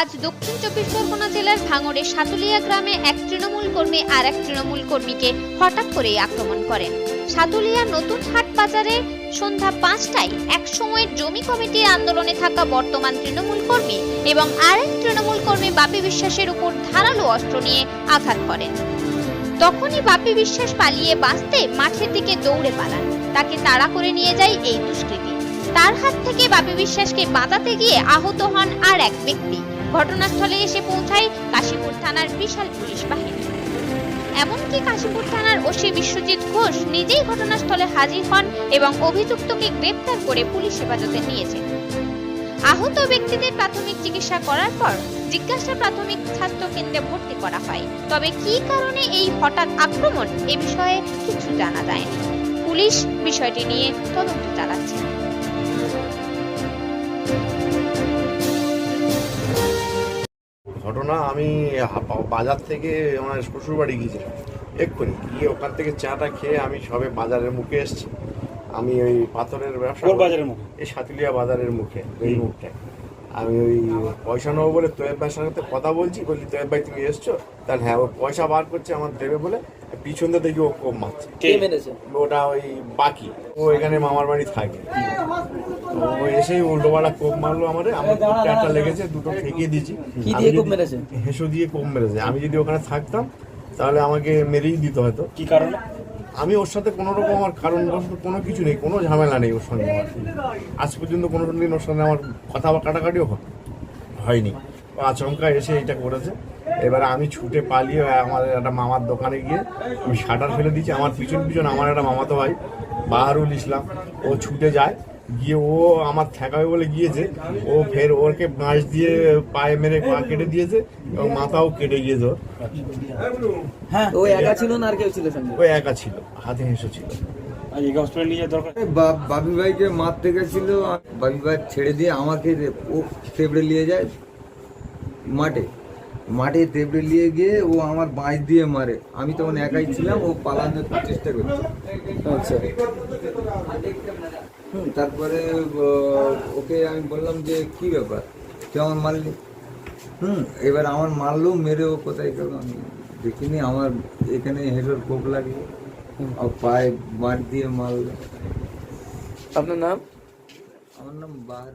আজ দক্ষিণ চব্বিশ পরগনা জেলার ভাঙড়ের সাতুলিয়া গ্রামে এক তৃণমূল কর্মী আর এক তৃণমূল কর্মীকে হঠাৎ করেই আক্রমণ করেন। সাতুলিয়া নতুন হাট বাজারে সন্ধ্যা পাঁচটায় এক সময়ের জমি কমিটির আন্দোলনে থাকা বর্তমান তৃণমূল কর্মী এবং আরেক তৃণমূল কর্মী বাপি বিশ্বাসের উপর ধারালো অস্ত্র নিয়ে আঘাত করেন। তখনই বাপি বিশ্বাস পালিয়ে বাঁচতে মাঠের দিকে দৌড়ে পালান। তাকে তাড়া করে নিয়ে যায় এই দুষ্কৃতী। তার হাত থেকে বাপি বিশ্বাসকে বাঁচাতে গিয়ে আহত হন আর এক ব্যক্তি। ঘটনাস্থলে এসে পৌঁছায় কাশীপুর থানার বিশাল পুলিশ বাহিনী। এমনকি কাশীপুর থানার ওসি বিশ্বজিৎ ঘোষ নিজেই ঘটনাস্থলে হাজির হন এবং অভিযুক্তকে গ্রেপ্তার করে পুলিশ হেফাজতে নিয়েছেন আহত ব্যক্তিদের প্রাথমিক চিকিৎসা করার পর জিজ্ঞাসা প্রাথমিক স্বাস্থ্য কেন্দ্রে ভর্তি করা হয়। তবে কী কারণে এই হঠাৎ আক্রমণ এ বিষয়ে কিছু জানা যায়নি। পুলিশ বিষয়টি নিয়ে তদন্ত চালাচ্ছে। ঘটনা আমি বাজার থেকে আমার শ্বশুর বাড়ি গিয়েছিলাম। এক্ষুনি গিয়ে ওখান থেকে চাটা খেয়ে আমি সবে বাজারের মুখে এসেছি। আমি ওই পাথরের ব্যবসা বাজারের মুখে? এই সাতুলিয়া বাজারের মুখে এই মুখটায়। আমি ওই পয়সা নেব বলে তোয়েব ভাইয়ের সাথে কথা বলছি বলছি তোয়েব ভাই তুমি এসছো? তাহলে হ্যাঁ ও পয়সা বার করছে আমার দেবে বলে পিছন দিয়ে দেখি ও কম মারছে। ওটা ওই বাকি। ও এখানে মামার বাড়ি থাকে। তো ও এসেই উল্টো পাল্টা কোপ মারলো আমারে একটা লেগেছে দুটো ঠেকিয়ে দিয়েছি। কি আমি দিয়ে কোপ যদি- মেরেছে? হেসো দিয়ে কোপ মেরেছে। আমি যদি ওখানে থাকতাম তাহলে আমাকে মেরেই দিত হয়তো। কি কারণে? আমি ওর সাথে কোনো রকম আমার কারণ কোনো কিছু নেই কোনো ঝামেলা নেই ওর সঙ্গে আমার। আজ পর্যন্ত কোনো দিন ওর সঙ্গে আমার কথা বা কাটাকাটিও হয়- হয়নি। ও আচমকা এসে এটা করেছে। এবারে আমি ছুটে পালিয়ে আমার একটা মামার দোকানে গিয়ে আমি শাটার ফেলে দিয়েছি। আমার পিছন পিছন আমার একটা মামাতো ভাই বাহারুল ইসলাম। ও ছুটে যায়। গিয়ে ও আমার ঠেকাবে বলে গিয়েছে। ও ফের ওরকে বাঁশ দিয়ে পায়ে মেরে পা কেটে দিয়েছে এবং মাথাও কেটে গিয়েছে ওর। হ্যাঁ। ও একা ছিল না আর কেউ ছিল ও একা ছিল হাতে হেসো ছিল। বাবি ভাইকে মারতে গেছিল বাবি ভাই ছেড়ে দিয়ে আমাকে ও তেবড়ে নিয়ে যায় মাঠে। মাঠে তেবড়ে নিয়ে গিয়ে ও আমার বাঁশ দিয়ে মারে। আমি তখন একাই ছিলাম ও পালানোর চেষ্টা করছে। আচ্ছা। হুম তারপরে ওকে আমি বললাম যে কি ব্যাপার? তুই আমার মারলি? হুম এবার আমার মারলো মেরে ও কোথায় গেল আমি দেখিনি। আমার এখানে হেঁটোর কোপ লাগে আর পায়ে বাঁট দিয়ে মারলো। আপনার নাম? আমার নাম বাহার